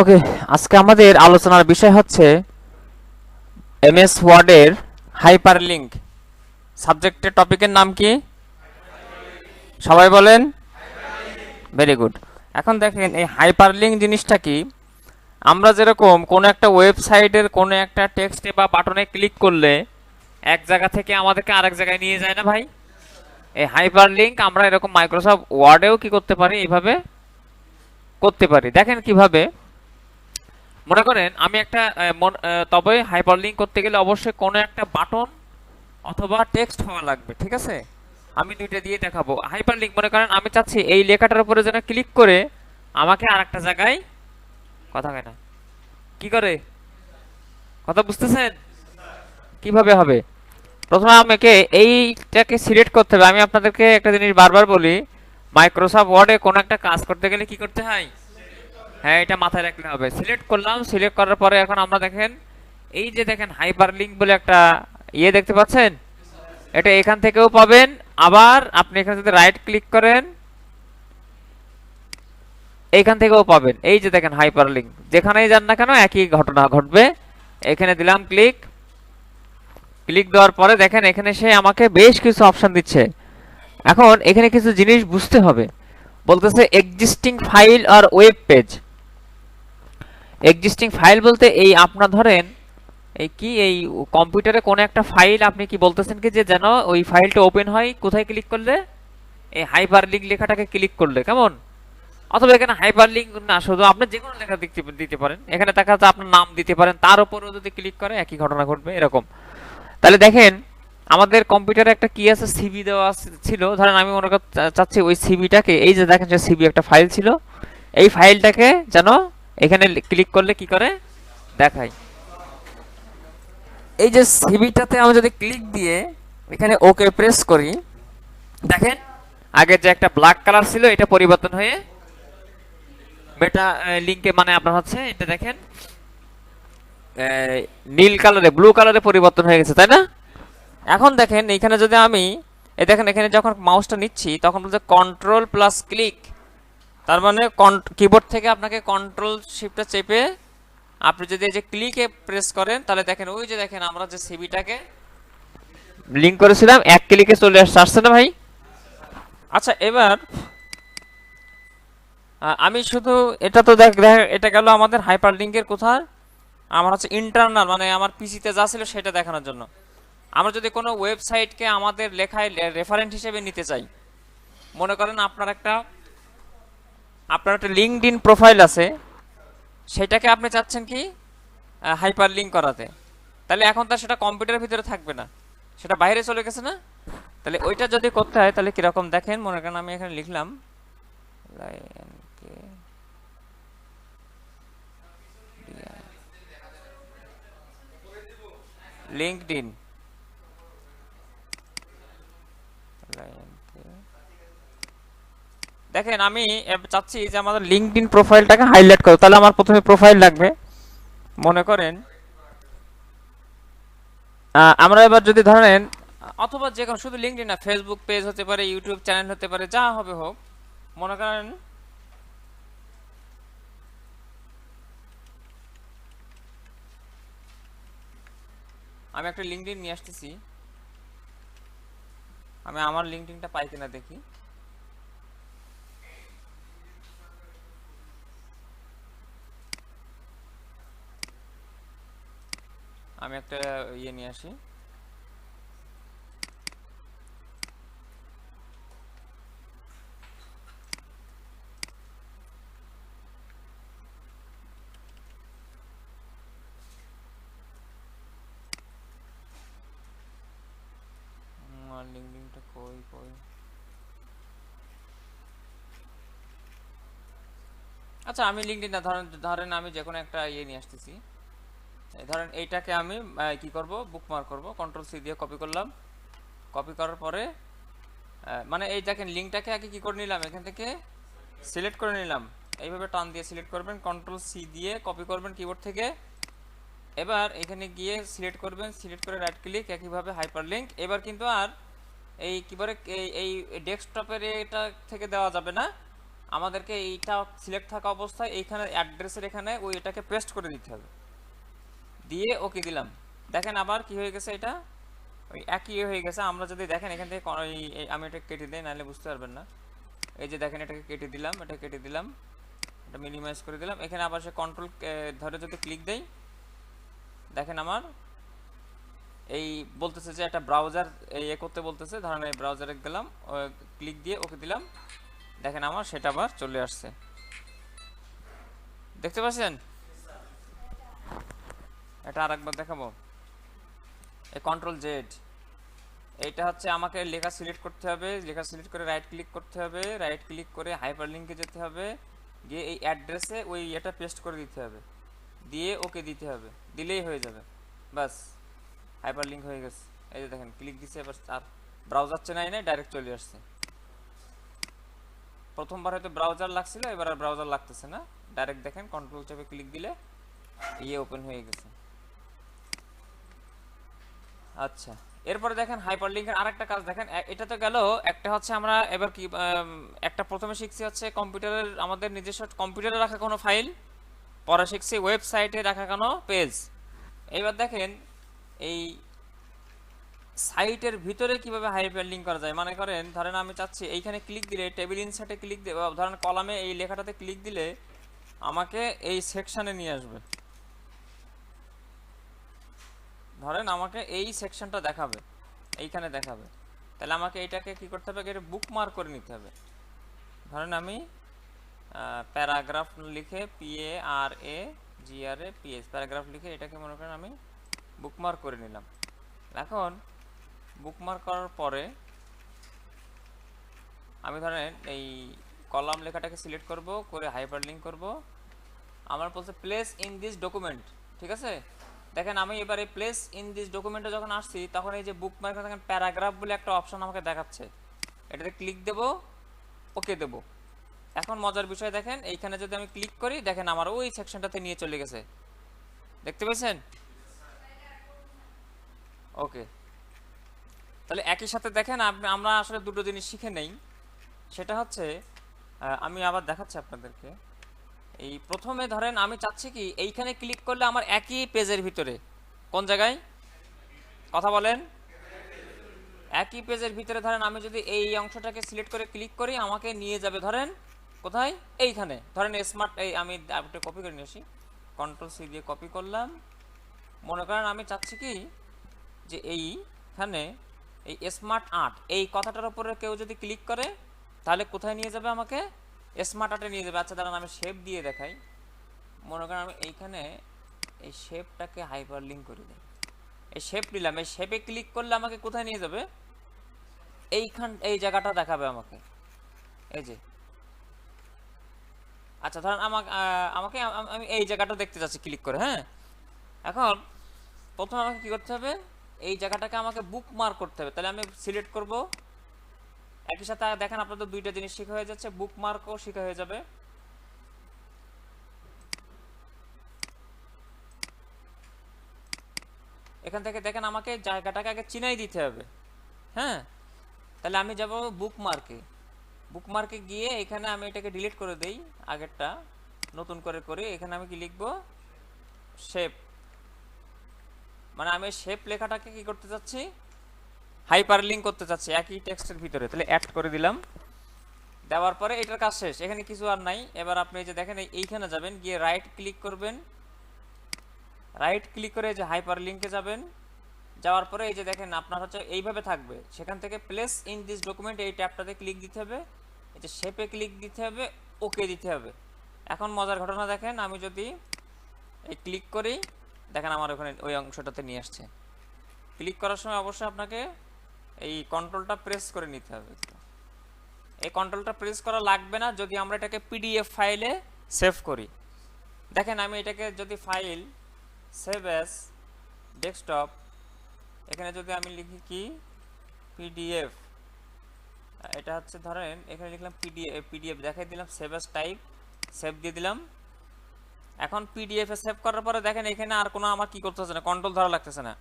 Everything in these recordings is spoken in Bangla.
ওকে, আজকে আমাদের আলোচনার বিষয় হচ্ছে এমএস ওয়ার্ডের হাইপারলিংক। সাবজেক্টের টপিকের নাম কি? সবাই বলেন? ভেরি গুড এখন দেখেন, এই হাইপারলিংক জিনিসটা কি? আমরা যেরকম কোনো একটা ওয়েবসাইটের কোনো একটা টেক্সটে বা বাটনে ক্লিক করলে এক জায়গা থেকে আমাদেরকে আরেক জায়গায় নিয়ে যায় না ভাই? এই হাইপারলিংক আমরা এরকম মাইক্রোসফট ওয়ার্ডেও কি করতে পারি? এইভাবে করতে পারি। দেখেন কীভাবে মনে করেন, আমি একটা তবে হাইপারলিংক করতে গেলে অবশ্যই কোনো একটা বাটন অথবা টেক্সট হওয়া লাগবে, ঠিক আছে? আমি দুইটা দিয়ে দেখাবো। হাইপারলিংক মনে করেন, আমি চাচ্ছি এই লেখাটার উপরে যেন ক্লিক করে আমাকে আর একটা জায়গায় কথা কয় না। কি করে? কথা বুঝতেছেন? কীভাবে হবে? প্রথমে আমাকে এইটাকে সিলেক্ট করতে হবে। আমি আপনাদেরকে একটা জিনিস বারবার বলি মাইক্রোসফট ওয়ার্ডে কোনো একটা কাজ করতে গেলে কি করতে হয়? হ্যাঁ এটা মাথায় রাখলে হবে। সিলেক্ট করলাম সিলেক্ট করার পরে এখন আমরা দেখেন, এই যে দেখেন হাইপার লিঙ্ক বলে একটা ইয়ে দেখতে পাচ্ছেন? এটা এখান থেকেও পাবেন। আবার আপনি এখানে যদি রাইট ক্লিক করেন এইখান থেকেও পাবেন। এই যে দেখেন হাইপার লিঙ্ক যেখানেই যান না কেন একই ঘটনা ঘটবে। এখানে দিলাম ক্লিক ক্লিক দেওয়ার পরে দেখেন এখানে সে আমাকে বেশ কিছু অপশন দিচ্ছে। এখন এখানে কিছু জিনিস বুঝতে হবে। বলতেছে এক্সিস্টিং ফাইল আর ওয়েব পেজ এক্সিস্টিং ফাইল বলতে এই আপনার ধরেন, এই কি, এই কম্পিউটারে কোনো একটা ফাইল আপনি কি বলতেছেন কি যে যেন ওই ফাইলটা ওপেন হয়, কোথায় ক্লিক করলে? এই হাইপার লিঙ্ক লেখাটাকে ক্লিক করলে, কেমন? অথবা এখানে হাইপার লিঙ্ক না, শুধু আপনি যে কোনো লেখা দিতে দিতে পারেন। এখানে দেখা যাচ্ছে আপনার নাম দিতে পারেন, তার উপরেও যদি ক্লিক করে, একই ঘটনা ঘটবে, এরকম। তাহলে দেখেন, আমাদের কম্পিউটারে একটা কি আছে সিবি দেওয়া ছিল। ধরেন আমি মনে চাচ্ছি ওই সিবিটাকে এই যে দেখেন যে সিবি একটা ফাইল ছিল। এই ফাইলটাকে যেন এখানে ক্লিক করলে কি করে? দেখাই এই যে সিবিটাতে আমি যদি ক্লিক দিয়ে এখানে ওকে প্রেস করি, দেখেন, আগে যে একটা ব্ল্যাক কালার ছিল, এটা পরিবর্তন হয়ে মেটা লিঙ্কে মানে আপনার হচ্ছে, এটা দেখেন নীল কালারে ব্লু কালারে পরিবর্তন হয়ে গেছে, তাই না? এখন দেখেন এইখানে যদি আমি এই দেখেন, এখানে যখন মাউসটা নিচ্ছি, তখন বলছে কন্ট্রোল প্লাস ক্লিক তার মানে কিবোর্ড থেকে আপনাকে কন্ট্রোল শিফটটা চেপে আপনি যদি এই যে ক্লিকে প্রেস করেন তাহলে দেখেন ওই যে দেখেন আমরা যে সিবিটাকে লিংক করেছিলাম এক ক্লিকে চলে আসছে। আসছে না ভাই? আচ্ছা এবার আমি শুধু এটা তো দেখ দেখ- এটা গেল আমাদের হাইপার লিঙ্কের কোথায় আমার হচ্ছে ইন্টারনাল মানে আমার পিসিতে যা ছিল সেটা দেখানোর জন্য। আমরা যদি কোনো ওয়েবসাইটকে আমাদের লেখায় রেফারেন্স হিসেবে নিতে চাই মনে করেন আপনার একটা আপনার একটা লিঙ্কড ইন প্রোফাইল আছে, সেটাকে আপনি চাচ্ছেন কি হাইপার লিঙ্ক করাতে। তাহলে এখন তার সেটা কম্পিউটারের ভিতরে থাকবে না। সেটা বাইরে চলে গেছে না? তাহলে ওইটা যদি করতে হয়, তাহলে কীরকম? দেখেন, মনে করেন আমি এখানে লিখলাম লিঙ্কড ইন দেখেন, আমি চাচ্ছি যে আমাদের লিঙ্কডইন প্রোফাইলটাকে হাইলাইট করো। তাহলে আমার প্রথমে প্রোফাইল লাগবে। মনে করেন আমরা এবার যদি ধরেন, অথবা যে কোনো শুধু লিঙ্কডইন না ফেসবুক পেজ হতে পারে ইউটিউব চ্যানেল হতে পারে, যা হবে হোক, মনে করেন, আমি একটা লিঙ্কডইন নিয়ে আসতেছি। আমি আমার লিঙ্কডইনটা পাই কিনা দেখি। আমি একটা ইয়ে নিয়ে আসি। কই কই? আচ্ছা আমি লিঙ্কডিন না, ধরেন ধরেন আমি যে কোনো একটা ইয়ে নিয়ে আসতেছি। ধরেন এইটাকে আমি কি করব? বুকমার্ক করব কন্ট্রোল সি দিয়ে কপি করলাম। কপি করার পরে মানে এই দেখেন লিঙ্কটাকে আগে কি করে নিলাম? এখান থেকে সিলেক্ট করে নিলাম। এইভাবে টান দিয়ে সিলেক্ট করবেন কন্ট্রোল সি দিয়ে কপি করবেন কিবোর্ড থেকে। এবার এখানে গিয়ে সিলেক্ট করবেন সিলেক্ট করে রাইট ক্লিক একইভাবে হাইপার লিঙ্ক এবার কিন্তু আর এই কি বলে, এই এই ডেস্কটপের এটা থেকে দেওয়া যাবে না। আমাদেরকে এইটা সিলেক্ট থাকা অবস্থায় এইখানে অ্যাড্রেসের এখানে ওই এটাকে পেস্ট করে দিতে হবে। দিয়ে ওকে দিলাম। দেখেন আবার কি হয়ে গেছে এটা? ওই একই ইয়ে হয়ে গেছে। আমরা যদি দেখেন এখান থেকে আমি এটা কেটে দিই, নাহলে বুঝতে পারবেন না। এই যে দেখেন এটাকে কেটে দিলাম এটা কেটে দিলাম। এটা মিনিমাইজ করে দিলাম। এখানে আবার সে কন্ট্রোল ধরে যদি ক্লিক দেই, দেখেন আমার। এই বলতেছে যে একটা ব্রাউজার ইয়ে করতে বলতেছে। ধরেন এই ব্রাউজারে গেলাম ক্লিক দিয়ে ওকে দিলাম। দেখেন আমার সেটা আবার চলে আসছে। দেখতে পাচ্ছেন? এটা আরেকবার দেখাবো। এই কন্ট্রোল জেড এইটা হচ্ছে আমাকে লেখা সিলেক্ট করতে হবে, লেখা সিলেক্ট করে রাইট ক্লিক করতে হবে রাইট ক্লিক করে হাইপার লিঙ্কে যেতে হবে, গিয়ে এই অ্যাড্রেসে ওই এটা পেস্ট করে দিতে হবে। দিয়ে ওকে দিতে হবে। দিলেই হয়ে যাবে। বাস হাইপার লিঙ্ক হয়ে গেছে। এই যে দেখেন ক্লিক দিছে, এবার আর ব্রাউজার চেনাই নাই ডাইরেক্ট চলে আসছে। প্রথমবার হয়তো ব্রাউজার লাগছিল, এবার আর ব্রাউজার লাগতেছে না। ডাইরেক্ট দেখেন কন্ট্রোল চাপে ক্লিক দিলে ইয়ে ওপেন হয়ে গেছে। আচ্ছা। এরপরে দেখেন হাইপার লিঙ্কের আরেকটা কাজ দেখেন এটা তো গেল, একটা হচ্ছে আমরা এবার কি একটা প্রথমে শিখছি হচ্ছে কম্পিউটারের, আমাদের নিজস্ব কম্পিউটারে রাখা কোনো ফাইল, পরে শিখছি ওয়েবসাইটে রাখা কোনো পেজ। এবার দেখেন, এই সাইটের ভিতরে কীভাবে হাইপার লিঙ্ক করা যায়? মানে করেন, ধরেন আমি চাচ্ছি, এইখানে ক্লিক দিলে, টেবিল ইনসার্টে ক্লিক দিয়ে, ধরেন কলামে এই লেখাটাতে ক্লিক দিলে আমাকে এই সেকশানে নিয়ে আসবে। ধরেন আমাকে এই সেকশনটা দেখাবে, এইখানে দেখাবে। তাহলে আমাকে এইটাকে কি করতে হবে? এটা বুকমার্ক করে নিতে হবে। ধরেন আমি প্যারাগ্রাফ লিখে P A R A G R A P H paragraph লিখে এটাকে মনে করেন আমি বুকমার্ক করে নিলাম। এখন বুকমার্ক করার পরে আমি ধরেন এই কলাম লেখাটাকে সিলেক্ট করব, করে হাইপার লিঙ্ক করব। আমার বলছে প্লেস ইন দিস ডকুমেন্ট ঠিক আছে? দেখেন আমি এবারে প্লেস ইন দিস ডকুমেন্টে যখন আসছি, তখন এই যে বুক মার্কে দেখেন প্যারাগ্রাফ বলে একটা অপশন আমাকে দেখাচ্ছে। এটাতে ক্লিক দেব ওকে দেব। এখন মজার বিষয় দেখেন, এইখানে যদি আমি ক্লিক করি, দেখেন আমার ওই সেকশনটাতে নিয়ে চলে গেছে। দেখতে পেয়েছেন? ওকে তাহলে একই সাথে দেখেন আমরা আসলে দুটো জিনিস শিখে নেই। সেটা হচ্ছে আমি আবার দেখাচ্ছি আপনাদেরকে। এই প্রথমে ধরেন আমি চাচ্ছি কি, এইখানে ক্লিক করলে আমার একই পেজের ভিতরে। কোন জায়গায়? কথা বলেন। একই পেজের ভিতরে ধরেন আমি যদি এই অংশটাকে সিলেক্ট করে ক্লিক করি, আমাকে নিয়ে যাবে ধরেন কোথায়? এইখানে। ধরেন স্মার্ট এই আমি একটা কপি করে নিয়ে আসি। কন্ট্রোল সি দিয়ে কপি করলাম। মনে করেন আমি চাচ্ছি কি, যে এইখানে এই স্মার্ট আর্ট এই কথাটার উপরে কেউ যদি ক্লিক করে, তাহলে কোথায় নিয়ে যাবে আমাকে? স্মার্ট আর্টে নিয়ে যাবে আচ্ছা দাঁড়ান, আমি শেপ দিয়ে দেখাই। মনে করেন আমি এইখানে এই শেপটাকে হাইপার লিঙ্ক করে দিই। এই শেপ নিলাম। এই শেপে ক্লিক করলে আমাকে কোথায় নিয়ে যাবে? এইখান, এই জায়গাটা দেখাবে আমাকে। এই যে। আচ্ছা ধরেন আমাকে আমাকে আমি এই জায়গাটা দেখতে চাচ্ছি ক্লিক করে হ্যাঁ? এখন প্রথমে আমাকে কী করতে হবে? এই জায়গাটাকে আমাকে বুক মার্ক করতে হবে। তাহলে আমি সিলেক্ট করব। একই সাথে দেখেন আপনাদের দুইটা জিনিস শেখা হয়ে যাচ্ছে বুকমার্কও শেখা হয়ে যাবে। এখান থেকে দেখেন আমাকে জায়গাটাকে আগে চিনাই দিতে হবে। হ্যাঁ? তাহলে আমি যাব বুকমার্কে বুকমার্কে গিয়ে এখানে আমি এটাকে ডিলিট করে দেই, আগেরটা। নতুন করে করে এখানে আমি কি লিখব? শেপ মানে আমি শেপ লেখাটাকে কি করতে চাচ্ছি? হাইপার লিঙ্ক করতে চাচ্ছি, একই টেক্সটের ভিতরে। তাহলে অ্যাড করে দিলাম। দেওয়ার পরে এটার কাজ শেষ। এখানে কিছু আর নাই। এবার আপনি যে দেখেন এইখানে যাবেন, গিয়ে রাইট ক্লিক করবেন। রাইট ক্লিক করে যে হাইপার লিঙ্কে যাবেন। যাওয়ার পরে এই যে দেখেন, আপনার হচ্ছে এইভাবে থাকবে। সেখান থেকে প্লেস ইন দিস ডকুমেন্ট এই ট্যাবটাতে ক্লিক দিতে হবে। এই যে শেপে ক্লিক দিতে হবে ওকে দিতে হবে। এখন মজার ঘটনা দেখেন, আমি যদি এই ক্লিক করি, দেখেন আমার ওখানে ওই অংশটাতে নিয়ে আসছে। ক্লিক করার সময় অবশ্যই আপনাকে এই কন্ট্রোলটা প্রেস করে নিতে হবে এই কন্ট্রোলটা প্রেস করা লাগবে না যদি আমরা এটাকে পিডিএফ ফাইলে সেভ করি। দেখেন আমি এটাকে যদি ফাইল সেভ অ্যাজ ডেস্কটপ এখানে যদি আমি লিখি কি? পিডিএফ এটা হচ্ছে ধরেন, এখানে লিখলাম পিডিএফ পিডিএফ দেখাই দিলাম সেভ অ্যাজ টাইপ সেভ দিয়ে দিলাম। এখন পিডিএফ সেভ করার পরে দেখেন এখানে আর কোনো আমার কি করতে হচ্ছে না কন্ট্রোল ধরা লাগতেছে না।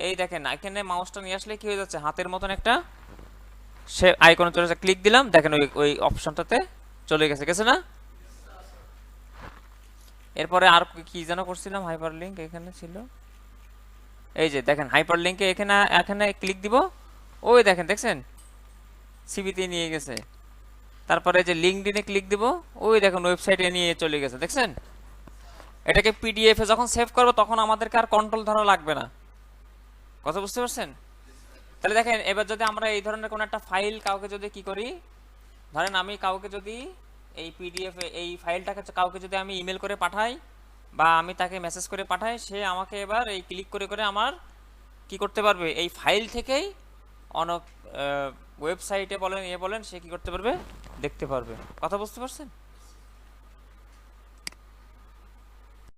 এই দেখেন এখানে মাউসটা নিয়ে আসলে কি হয়ে যাচ্ছে? হাতের মতন একটা সে আইকনে চলে ক্লিক দিলাম, দেখেন ওই ওই অপশনটাতে চলে গেছে। গেছে না? এরপরে আর কি- যেন করছিলাম? হাইপার লিঙ্ক এখানে ছিল। এই যে, দেখেন হাইপার লিঙ্কে এখানে এখানে ক্লিক দিব। ওই দেখেন, দেখছেন? সিবিতে নিয়ে গেছে। তারপরে যে লিঙ্ক লিঙ্কডিনে ক্লিক দিব। ওই দেখেন ওয়েবসাইটে নিয়ে চলে গেছে। দেখছেন? এটাকে পিডিএফ যখন সেভ করব, তখন আমাদেরকে আর কন্ট্রোল ধরা লাগবে না। কথা বুঝতে পারছেন? তাহলে দেখেন, এবার যদি আমরা এই ধরনের কোন একটা ফাইল কাউকে যদি কি করি, ধরেন আমি কাউকে যদি এই পিডিএফ এই ফাইলটাকে কাউকে যদি আমি ইমেল করে পাঠাই বা আমি তাকে মেসেজ করে পাঠাই, সে আমাকে এবার এই ক্লিক করে করে আমার কি করতে পারবে? এই ফাইল থেকেই অনেক ওয়েবসাইটে বলেন, এ বলেন, সে কি করতে পারবে? দেখতে পারবে। কথা বুঝতে পারছেন?